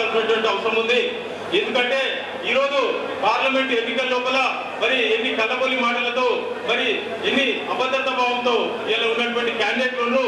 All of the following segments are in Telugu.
ఆలోచించాల్సినటువంటి అవసరం ఉంది. ఎందుకంటే ఈరోజు పార్లమెంట్ ఎన్నికల లోపల మరి ఎన్ని కళ్ళబొల్లి మాటలతో మరి ఎన్ని అభద్రత భావంతో ఇలా ఉన్నటువంటి క్యాండిడేట్లను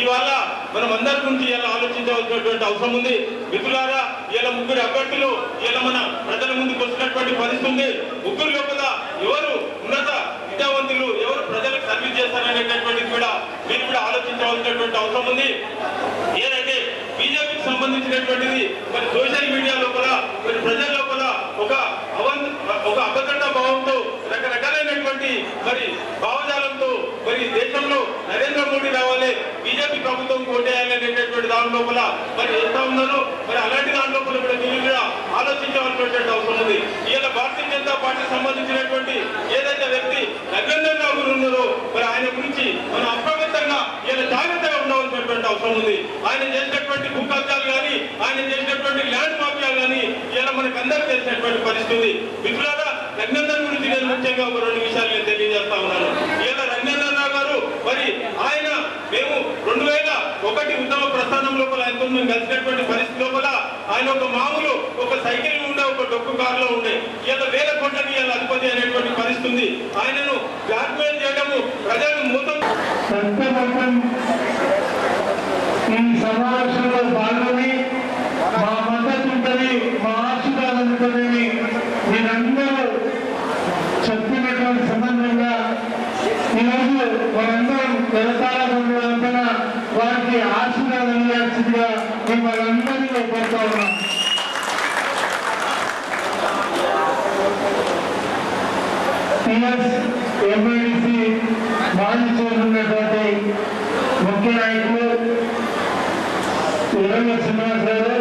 ఇవాళ మనం అందరి గురించి ఇలా ఆలోచించవలసినటువంటి అవసరం ఉంది. మిత్రులారా ఇలా ముగ్గురు అభ్యర్థులు ఇలా మన ప్రజల ముందుకు వచ్చినటువంటి పరిస్థితి ఉంది. ముగ్గురు లోపల ఎవరు ఉన్నత విద్యావంతులు ఎవరు ప్రజలకు సర్వీస్ చేస్తారనేటటువంటిది కూడా మీరు కూడా ఆలోచించవలసినటువంటి అవసరం ఉంది. ఏదైతే బీజేపీకి సంబంధించినటువంటిది మరి సోషల్ మీడియా లోపల మరి ప్రజల లోపల ఒక అవం ఒక అబద్ధ భావంతో రకరకాలైనటువంటి మరి భావజాలంతో మరి దేశంలో నరేంద్ర మోడీ రావాలి. బీజేపీ ప్రభుత్వం కోటేయాలనేటటువంటి దాని లోపల మరి ఎంత ఉన్నారు మరి అలాంటి దాని లోపల కూడా మీరు కూడా ఆలోచించవలసినటువంటి అవసరం ఉంది. ఇలా భారతీయ జనతా పార్టీకి సంబంధించినటువంటి ఏదైతే వ్యక్తి రఘునందన్ రావు ఉన్నారో మరి ఆయన గురించి మనం అప్రమత్తంగా ఇలా జాగ్రత్తగా ఉండవలసినటువంటి అవసరం ఉంది. ఆయన చేసినటువంటి భూ కబ్జాలు కానీ ఆయన చేసినటువంటి ల్యాండ్ మాఫియా కానీ ఇలా మనకు అందరికీ తెలిసినటువంటి పరిస్థితి మిత్రులారా రఘునందన్ గురించి నేను ముఖ్యంగా ఒక రెండు విషయాలు నేను తెలియజేస్తా ఉన్నాను ఇలా రఘునందన్ రావు గారు మరి ఆయన మేము రెండు వేల ఒకటి ఉత్తమ లోపల ఎంతో మేము కలిసినటువంటి పరిస్థితి లోపల ఆయన ఒక మామూలు ఒక సైకిల్ ఉండే ఒక డొక్కు కారులో ఉండే. ఇలా వేల కోట్లకి ఇలా అధిపతి అనేటువంటి పరిస్థితి ఉంది. ఆయనను బ్లాక్మెయిల్ చేయడము ప్రజలను మూతం సత్యమతం ఈ సమావేశంలో పాల్గొని మా మద్దతు ఉంటుంది మా ఆశీర్వాదం ఉంటుందని మీరందరూ చెప్పినటువంటి సందర్భంగా ఈరోజు మనందరం తెలంగాణ బంధువులంతా వారికి ఆశీర్వాదం ఇవ్వాల్సిందిగా మిమ్మల్ని అందరినీ కోరుతా ఉన్నాం టిఎస్ ఎంఐడిసి మాజీ చేరున్నటువంటి ముఖ్య నాయకులు ఇరవై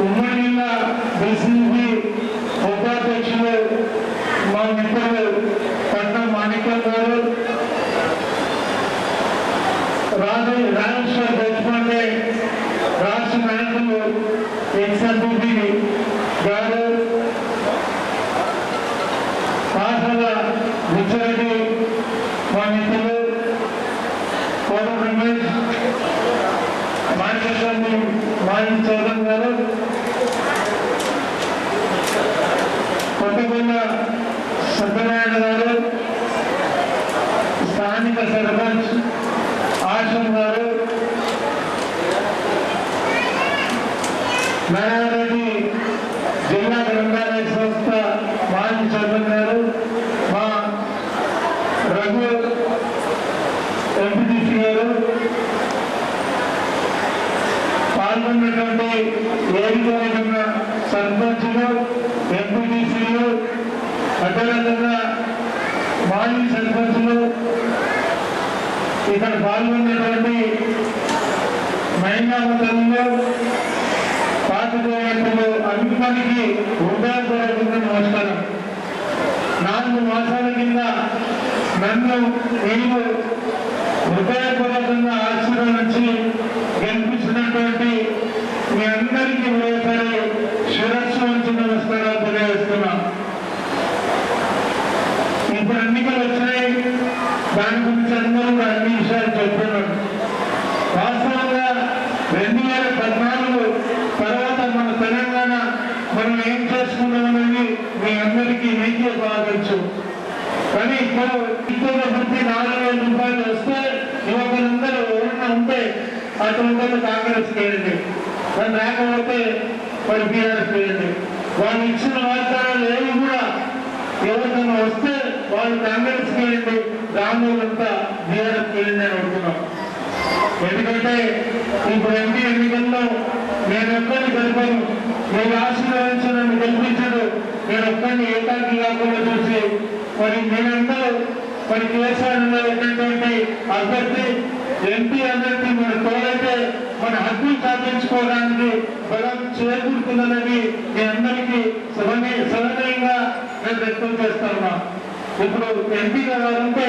ఉమ్మడి జిల్లా బీసీబీ ఉపాధ్యక్షులు మా మిత్రులు పట్నం మాణిక్యం గారు రాజు రాజేశ్వర దేశపాండే రాష్ట్ర నాయకులు ఎక్స్ఎంపీ గారు పాఠశాల విద్యారెడ్డి మా మిత్రులు కోట రమేష్ మాణికస్వామి మాజీ గారు కొత్తగొండ సత్యనారాయణ గారు స్థానిక సర్పంచ్ ఆశం గారు నారాయణరెడ్డి జిల్లా గ్రంథాలయ సంస్థ మాజీ చైర్మన్ గారు మా రఘు ఎంపీటీసీ గారు పాల్గొన్నటువంటి వేదికమైన సర్పంచులు ఎంపీటీసీలు అదేవిధంగా మాజీ సర్పంచులు ఇక్కడ పాల్గొన్నటువంటి మహిళా మండలంలో పాత్రికేయులు అందరికీ హృదయపూర్వకంగా నమస్కారం నాలుగు మాసాల కింద నన్ను మీరు హృదయపూర్వకంగా ఆశీర్వదించి గెలిపించినటువంటి మీ అందరికీ మరోసారి శిరస్సు నుంచి నమస్కారాలు తెలియజేస్తున్నా ఇప్పుడు ఎన్నికలు వచ్చినాయి దాని గురించి అందరూ కూడా అన్ని విషయాలు చెప్తున్నారు వాస్తవంగా రెండు వేల పద్నాలుగు తర్వాత మన తెలంగాణ మనం ఏం చేసుకున్నామనేది మీ అందరికీ మీకే బాగా తెలుసు కానీ ఇప్పుడు ఇతర ప్రతి నాలుగు వేల రూపాయలు వస్తే యువకులందరూ ఎవరైనా ఉంటే అటువంటి కాంగ్రెస్ వేయండి మరి లేకపోతే మరి బీఆర్ఎస్ వెళ్ళింది వాళ్ళు ఇచ్చిన వాగ్దానాలు ఏవి కూడా ఎవరికన్నా వస్తే వాళ్ళు కాంగ్రెస్ వేయండి రాములంతా బీఆర్ఎస్ వెళ్ళింది అని అడుగుతున్నాం ఎందుకంటే ఇప్పుడు ఎంపీ ఎన్నికల్లో నేను ఒక్కరిని గెలిపాను మీరు ఆశీర్వదించి నన్ను గెలిపించాడు. నేను ఒక్కరిని ఏకాకి కాకుండా చూసి మరి నేనందరూ మరి కేసీఆర్ ఉన్నటువంటి అభ్యర్థి ఎంపీ మన హక్కులు సాధించుకోవడానికి బలం చేకూరుతుందన్నది మీ అందరికీ సవనీ సవనీయంగా నేను వ్యక్తం చేస్తాను ఇప్పుడు ఎంపీగా ఉంటే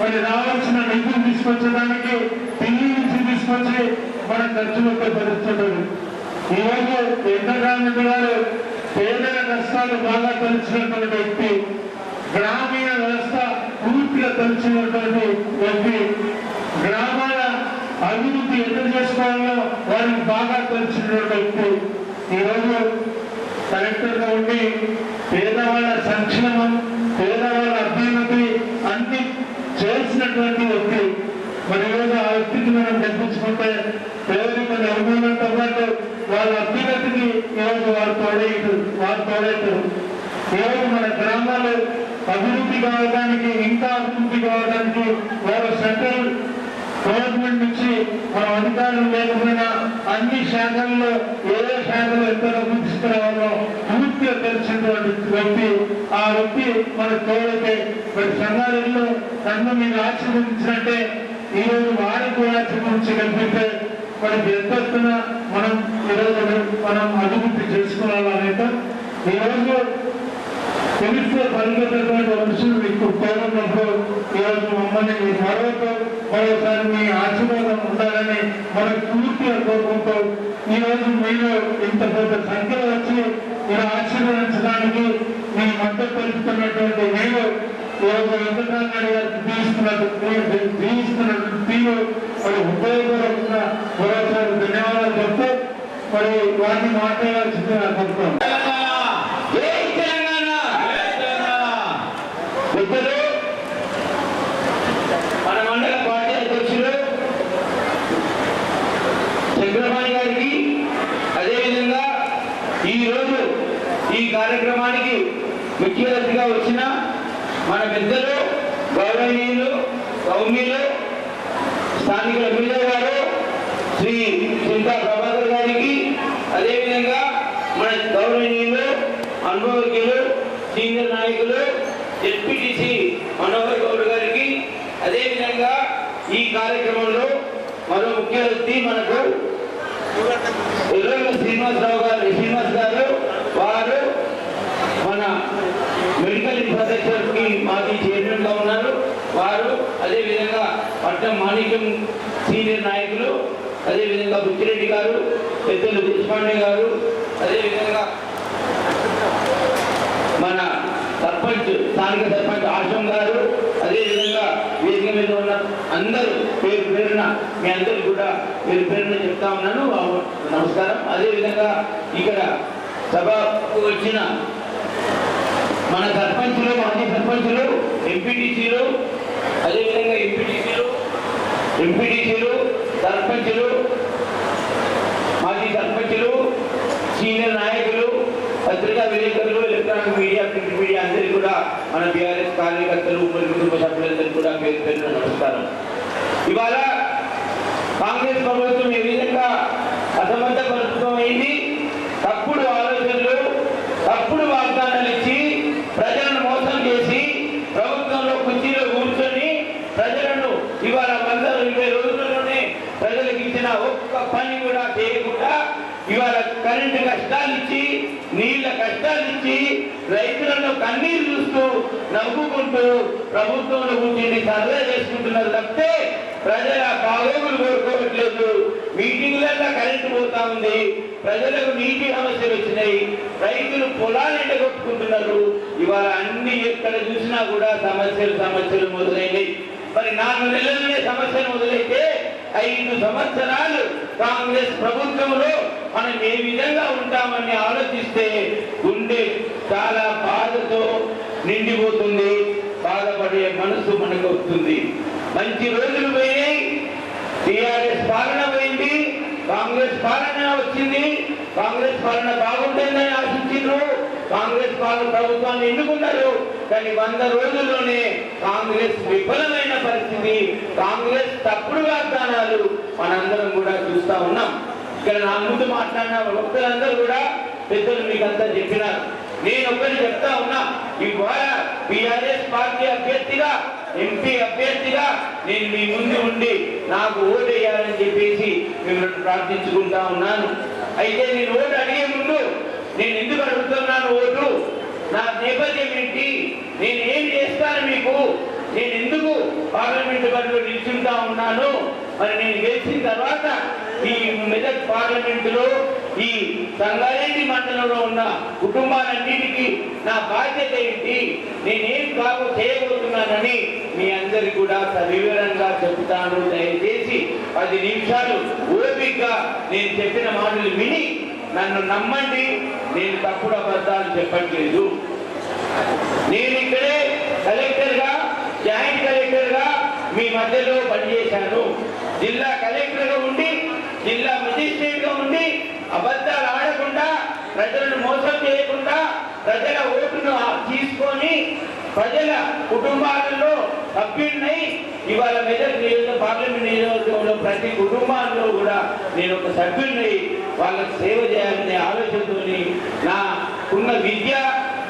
మరి రావాల్సిన నిధులు తీసుకొచ్చడానికి ఢిల్లీ నుంచి తీసుకొచ్చి మన ఖర్చులతో భరిస్తుంటారు. ఈరోజు ఎంతగానో గారు పేదల కష్టాలు బాగా తెలిసినటువంటి వ్యక్తి గ్రామీణ వ్యవస్థ పూర్తిగా తెలిసినటువంటి వ్యక్తి. ఎదురు చేసుకోవాలో వారికి బాగా తెలిసినటువంటి వ్యక్తి. ఈరోజు కలెక్టర్గా ఉండి పేదవాళ్ళ సంక్షేమం పేదవాళ్ళ అభివృద్ధి అన్ని చేసినటువంటి వ్యక్తి. మరి ఈరోజు ఆ వ్యక్తికి మనం గెలిపించుకుంటే పేదరిక నిర్మూలనతో పాటు వాళ్ళ అభ్యున్నతికి ఈరోజు వారు తోడైతారు వారు తోడైతారు ఈరోజు మన గ్రామాలు అభివృద్ధి కావడానికి ఇంకా అభివృద్ధి కావడానికి వారు సెంట్రల్ గవర్నమెంట్ నుంచి మన అధికారులు లేకపోయినా అన్ని శాఖల్లో ఏ ఏ శాఖలో ఎంత డబ్బు తీసుకురావాలో పూర్తిగా తెలిసినటువంటి వ్యక్తి ఆ వ్యక్తి మన తోడైతే మరి సంగారెడ్డిలో నన్ను మీరు ఆశీర్వదించినట్టే ఈ రోజు వారికి కూడా ఆశీర్వదించి కల్పిస్తే మరి ఎంతొస్తున్న మనం ఈరోజు మనం అభివృద్ధి చేసుకోవాలనేది ఈరోజు రోజు తెలిస్తే పరిగెత్తటువంటి మనుషులు మీకు కోరుకున్నప్పుడు ఈరోజు మమ్మల్ని మీ మరొక మరోసారి మీ ఆశీర్వాదం ఉండాలని మనకు పూర్తిగా కోరుకుంటూ ఈరోజు రోజు మీరు ఇంత పెద్ద సంఖ్యలో వచ్చి మీరు ఆశీర్వదించడానికి మీ మద్దతు తెలుపుతున్నటువంటి మీరు ఈరోజు వెంకటరామరెడ్డి గారికి తీస్తున్నట్టు తీస్తున్నట్టు తీరు. మరి ఉపయోగపడుతున్న మరోసారి ధన్యవాదాలు చెప్తూ మరి వారిని మాట్లాడాల్సిందిగా చెప్తాను జై తెలంగాణ పెద్దలు మన మండల పార్టీ అధ్యక్షులు చంద్రబాణి గారికి అదేవిధంగా ఈరోజు ఈ కార్యక్రమానికి ముఖ్య వచ్చినా వచ్చిన మన పెద్దలు గౌరవనీయులు సౌమ్యులు స్థానికుల ఎమ్మెల్యే గారు శ్రీ చింతా ప్రభాకర్ గారికి అదేవిధంగా మన గౌరవనీయులు అనుభవజ్ఞులు సీనియర్ నాయకులు ఎస్పీటీసీ మనోహర్ గౌడ్ గారికి అదేవిధంగా ఈ కార్యక్రమంలో మరో ముఖ్య వ్యక్తి మనకు ఎర్రగ శ్రీనివాసరావు గారు శ్రీనివాస్ గారు వారు మన మెడికల్ ఇన్ఫ్రాస్ట్రక్చర్కి మాజీ చైర్మన్గా ఉన్నారు. వారు అదేవిధంగా పట్నం మాణిక్యం సీనియర్ నాయకులు అదేవిధంగా బుచ్చిరెడ్డి గారు పెద్దలు దేశపాండే గారు అదేవిధంగా మన సర్పంచ్ స్థానిక సర్పంచ్ ఆశ్రమ్ గారు అదేవిధంగా వేదిక మీద ఉన్న అందరూ పేరు పేరున మీ అందరికి కూడా పేరు పేరున చెప్తా ఉన్నాను. నమస్కారం. అదేవిధంగా ఇక్కడ సభకు వచ్చిన మన సర్పంచులు మాజీ సర్పంచులు ఎంపీటీసీలు అదేవిధంగా ఎంపీటీసీలు ఎంపీటీసీలు సర్పంచులు మాజీ సర్పంచులు సీనియర్ నాయకులు పత్రికా విలేకరులు ఎలక్ట్రానిక్ మీడియా ప్రింట్ మీడియా అందరికీ కూడా మన బీఆర్ఎస్ కార్యకర్తలు కుటుంబ సభ్యులు కూడా పేరు పేరున నమస్కారం ఇవాళ కాంగ్రెస్ ప్రభుత్వం ఏ విధంగా అసమర్థ ప్రభుత్వం అయింది తప్పుడు ఆలోచనలు తప్పుడు వాగ్దానాలు ఇచ్చి ప్రజలను మోసం చేసి ప్రభుత్వంలో కుర్చీలో కూర్చొని ప్రజలను ఇవాళ వంద ఇరవై రోజుల్లోనే ప్రజలకు ఇచ్చిన ఒక్క పని కూడా చేయకుండా ఇవాళ కరెంటు కష్టాలు ఇచ్చి నీళ్ళ కష్టాలు ఇచ్చి రైతులను కన్నీరు చూస్తూ నవ్వుకుంటూ ప్రభుత్వంలో కూర్చుని సర్వే చేసుకుంటున్నారు తప్పితే ప్రజల బాగోగులు కోరుకోవట్లేదు. మీటింగ్లలో కరెంటు పోతా ఉంది. ప్రజలకు నీటి సమస్యలు వచ్చినాయి. రైతులు పొలాలు ఎండగొట్టుకుంటున్నారు. ఇవాళ అన్ని ఎక్కడ చూసినా కూడా సమస్యలు సమస్యలు మొదలైనవి. మరి నాలుగు నెలలనే సమస్యలు మొదలైతే ఐదు సంవత్సరాలు కాంగ్రెస్ ప్రభుత్వంలో మనం ఏ విధంగా ఉంటామని ఆలోచిస్తే గుండె చాలా బాధతో నిండిపోతుంది. బాధపడే మనసు మనకు వస్తుంది. మంచి రోజులు పోయినాయి. టిఆర్ఎస్ పాలన పోయింది. కాంగ్రెస్ పాలన వచ్చింది. కాంగ్రెస్ పాలన బాగుంటుందని ఆశించారు కాంగ్రెస్ పాలన ప్రభుత్వాన్ని ఎన్నుకున్నారు. కానీ వంద రోజుల్లోనే కాంగ్రెస్ విఫలమైన పరిస్థితి. కాంగ్రెస్ తప్పుడు వాగ్దానాలు మనందరం కూడా చూస్తా ఉన్నాం. ఇక్కడ నా ముందు మాట్లాడిన భక్తులందరూ కూడా పెద్దలు మీకు అంతా చెప్పినారు. నేను ఒకటి చెప్తా ఉన్నా ఇవాళ బిఆర్ఎస్ పార్టీ అభ్యర్థిగా ఎంపీ అభ్యర్థిగా నేను మీ ముందు ఉండి నాకు ఓటేయాలని చెప్పేసి మిమ్మల్ని ప్రార్థించుకుంటా ఉన్నాను. అయితే నేను ఓటు అడిగే ముందు నేను ఎందుకు అడుగుతున్నాను ఓటు? నా నేపథ్యం ఏంటి? నేను ఏం చేస్తాను మీకు? నేను ఎందుకు పార్లమెంట్ బరిలో నిల్చుంటా ఉన్నాను? మరి నేను గెలిచిన తర్వాత ఈ మెదక్ పార్లమెంటులో ఈ సంగారెడ్డి మండలంలో ఉన్న కుటుంబాలన్నిటికీ నా బాధ్యత ఏంటి? నేనేం బాగు చేయబోతున్నానని మీ అందరికి కూడా సవివరంగా చెబుతాను. దయచేసి పది నిమిషాలు ఓపికగా నేను చెప్పిన మాటలు విని నన్ను నమ్మండి. నేను తప్పుడు అబద్ధాలు చెప్పట్లేదు. నేను ఇక్కడే కలెక్టర్గా జాయింట్ కలెక్టర్గా మీ మధ్యలో పనిచేశాను. జిల్లా కలెక్టర్గా ఉండి జిల్లా మెజిస్ట్రేట్గా ఉండి అబద్ధాలు ఆడకుండా ప్రజలను మోసం చేయకుండా ప్రజల ఓటును తీసుకొని ప్రజల కుటుంబాలలో సభ్యుడినై ఇవాళ మెదక్ నియోజక పార్లమెంట్ నియోజకవర్గంలో ప్రతి కుటుంబాల్లో కూడా నేను ఒక సభ్యుడినై వాళ్ళకి సేవ చేయాలనే ఆలోచనతోని నాకున్న విద్య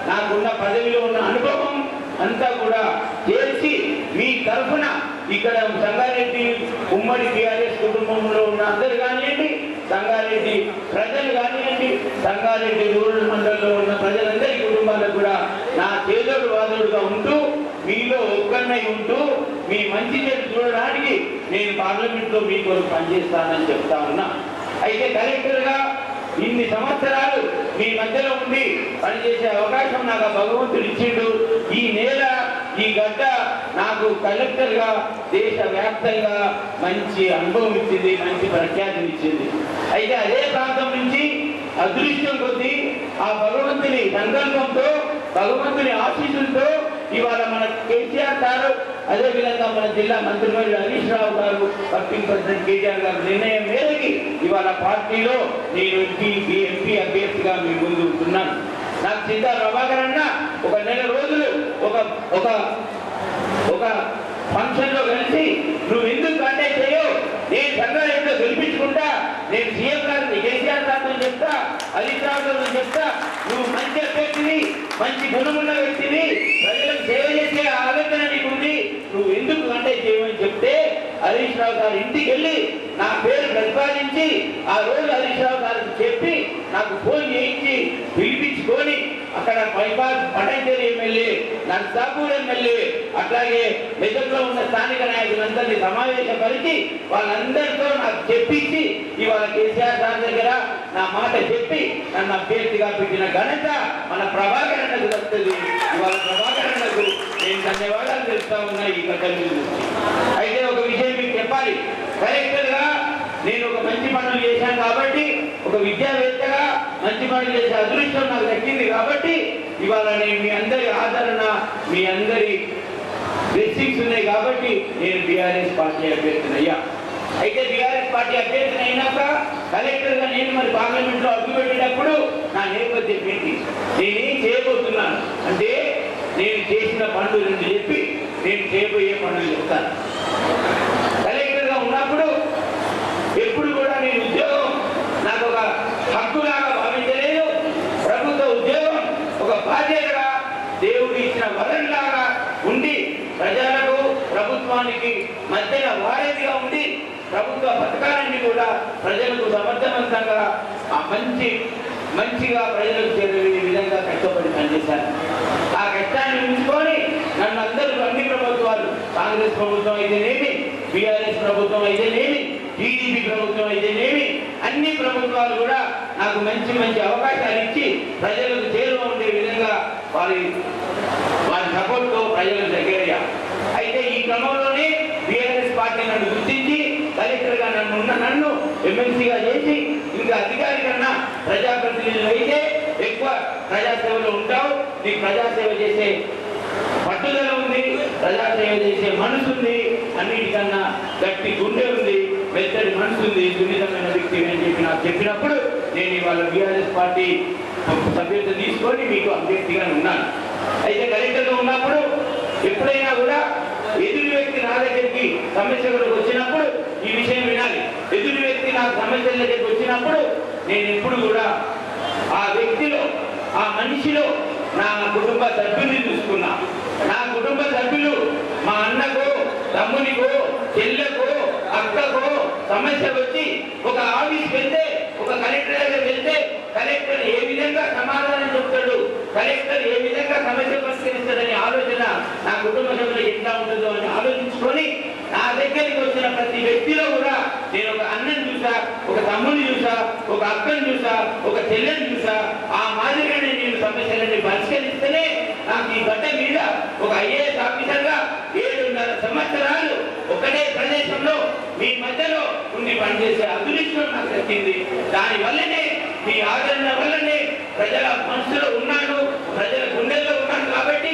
నాకున్న పదవిలో ఉన్న అనుభవం అంతా కూడా చేసి మీ తరఫున ఇక్కడ సంగారెడ్డి ఉమ్మడి టీఆర్ఎస్ కుటుంబంలో ఉన్న అందరు కానివ్వండి సంగారెడ్డి ప్రజలు కానివ్వండి సంగారెడ్డి రూరల్ మండలంలో ఉన్న ప్రజలందరి కుటుంబాలకు కూడా నా చేదోడు వాదోడుగా ఉంటూ మీలో ఒక్కరినై ఉంటూ మీ మంచి చెడు చూడడానికి నేను పార్లమెంట్లో మీ కొరకు పనిచేస్తానని చెప్తా ఉన్నా. అయితే కలెక్టర్గా ఇన్ని సంవత్సరాలు మీ మధ్యలో ఉండి పనిచేసే అవకాశం నాకు భగవంతుడు ఇచ్చిండు. ఈ నేల ఈ గడ్డ నాకు కలెక్టర్గా దేశ వ్యాప్తంగా మంచి అనుభవం ఇచ్చింది మంచి ప్రఖ్యాతిని ఇచ్చింది. అయితే అదే ప్రాంతం నుంచి అదృష్టం కొద్దీ ఆ భగవంతుని సంకల్పంతో భగవంతుని ఆశీస్సులతో ఇవాళ మన కేసీఆర్ గారు అదే విధంగా మన జిల్లా మంత్రివర్యులు హరీష్ రావు గారు వర్కింగ్ ప్రెసిడెంట్ కేటీఆర్ గారు నిర్ణయం మేరకి ఇవాళ పార్టీలో నేను ఎంపీ ఎంపీ అభ్యర్థిగా మీ ముందు ఉంటున్నాను నాకు చింతా ప్రభాకర్ అన్న ఒక నెల రోజులు ఒక ఒక ఒక ఫంక్షన్లో కలిసి నువ్వు ఎందుకు కండక్ట్ చేయవు నేను సంగారెడ్డిలో గెలిపించుకుంటా నేను సీఎం గారిని కేసీఆర్ గారితో చెప్తా హరీష్ రావు గారితో చెప్తా నువ్వు మంచి అభ్యర్థివి మంచి గుణమున్న వ్యక్తివి ప్రజలకు సేవ చేసే ఆలోచన నీకుంది నువ్వు ఎందుకు కంటే చేయమని చెప్తే హరీష్ రావు గారు ఇంటికి వెళ్ళి నా పేరు ప్రతిపాదించి ఆ రోజు హరీష్ రావు గారికి చెప్పి నాకు ఫోన్ చేయించి పిలిపించుకొని అక్కడ bypass Patancheru MLA Narsapur MLA అట్లాగే మెదక్లో ఉన్న స్థానిక నాయకులందరినీ సమావేశపరిచి వాళ్ళందరితో నాకు చెప్పించి ఇవాళ కేసీఆర్ సార్ దగ్గర నా మాట చెప్పి నన్ను అభ్యర్థిగా పెట్టిన ఘనత మన ప్రభాకర్ అన్నకు వస్తుంది ఇవాళ ప్రభాకర్ అన్నకు నేను ధన్యవాదాలు తెలుస్తా ఉన్నా ఈ కథ అయితే ఒక విషయం మీకు చెప్పాలి. కరెక్టర్గా నేను ఒక మంచి పనులు చేశాను కాబట్టి ఒక విద్యావేత్తగా మంచి పనులు చేసే అదృష్టం నాకు దక్కింది కాబట్టి ఇవాళ నేను మీ అందరి ఆదరణ మీ అందరి బ్లెస్సింగ్స్ ఉన్నాయి కాబట్టి నేను బీఆర్ఎస్ పార్టీ అభ్యర్థిని అయ్యా. అయితే బీఆర్ఎస్ పార్టీ అభ్యర్థిని అయినాక కలెక్టర్గా నేను మరి పార్లమెంట్లో లో అడుగుపెట్టేటప్పుడు నా నేపథ్యం పెట్టి నేనేం చేయబోతున్నాను? అంటే నేను చేసిన పనులు రెండు చెప్పి నేను చేయబోయే పనులు చెప్తాను కలెక్టర్గా ఉన్నప్పుడు ఎప్పుడు కూడా నేను ఉద్యోగం నాకు ఒక హక్కులాగా భావించలేదు ప్రభుత్వ ఉద్యోగం ఒక బాధ్యతగా దేవుడు వరంలాగా ఉండి ప్రజలకు ప్రభుత్వానికి మధ్యన వారధిగా ఉండి ప్రభుత్వ పథకాలన్నీ కూడా ప్రజలకు సమర్థవంతంగా ఆ మంచి మంచిగా ప్రజలకు చేరే విధంగా కష్టపడి పనిచేశారు. ఆ కష్టాన్ని ఉంచుకొని నన్ను అందరూ అన్ని ప్రభుత్వాలు కాంగ్రెస్ ప్రభుత్వం అయితేనేమి బీఆర్ఎస్ ప్రభుత్వం అయితేనేమి టీడీపీ ప్రభుత్వం అయితేనేమి అన్ని ప్రభుత్వాలు కూడా నాకు మంచి మంచి అవకాశాలు ఇచ్చి ప్రజలకు చేరువ ఉండే విధంగా వారి వారి సపోర్ట్తో ప్రజలకు దగ్గరయ్యా. అయితే ఈ క్రమంలోనే బీఆర్ఎస్ పార్టీ నన్ను గుర్తించి కలెక్టర్గా నన్ను ఉన్న నన్ను ఎమ్మెల్సీగా చేసి ఇంకా అధికారి కన్నా ప్రజాప్రతినిధులు అయితే ఎక్కువ ప్రజాసేవలో ఉంటావు. నీకు ప్రజాసేవ చేసే పట్టుదల ఉంది ప్రజాసేవ చేసే మనసు ఉంది అన్నిటికన్నా గట్టి గుండె ఉంది మెత్తడి మనసు ఉంది సున్నితమైన వ్యక్తి అని చెప్పి నాకు చెప్పినప్పుడు నేను ఇవాళ బీఆర్ఎస్ పార్టీ సభ్యత తీసుకొని మీకు అభ్యర్థిగా ఉన్నాను. అయితే కలెక్టర్గా ఉన్నప్పుడు ఎప్పుడైనా కూడా ఎదురు వ్యక్తి నా దగ్గరికి సమస్యలకు వచ్చినప్పుడు ఈ విషయం వినాలి. ఎదురు వ్యక్తి నా సమస్యల దగ్గరికి వచ్చినప్పుడు నేను ఎప్పుడు కూడా ఆ వ్యక్తిలో ఆ మనిషిలో నా కుటుంబ సభ్యుల్ని చూసుకున్నా. నా కుటుంబ సభ్యులు మా అన్నకో తమ్మునికో చెల్లెకో అక్కకో సమస్య వచ్చి ఒక ఆఫీస్కి వెళ్తే ఒక కలెక్టర్ దగ్గర వెళ్తే కలెక్టర్ ఏ విధంగా సమాధానం చెప్తాడు? కలెక్టర్ ఏ విధంగా సమస్య పరిష్కరిస్తాడనే ఆలోచన నా కుటుంబ సభ్యులు ఎట్లా ఉంటుందో అని ఆలోచించుకొని నా దగ్గరికి వచ్చిన ప్రతి వ్యక్తిలో కూడా నేను ఒక అన్నం చూసా ఒక తమ్ముని చూసా ఒక అక్కని చూసా ఒక చెల్లెని చూసా ఆ మాదిరిగానే నేను సమస్యలన్నీ పరిష్కరిస్తేనే నాకు ఈ గడ్డ మీద ఒక ఐఏఎస్ ఆఫీసర్గా ఏడున్నర సంవత్సరాలు ఒకటే ప్రదేశంలో మీ మధ్యలో ఉండి పనిచేసే అదృష్టం నాకు తెలిసింది దాని వల్లనే మీ ఆదరణ వల్లనే ప్రజల మనసులో ఉన్నాను ప్రజల గుండెల్లో ఉన్నాను కాబట్టి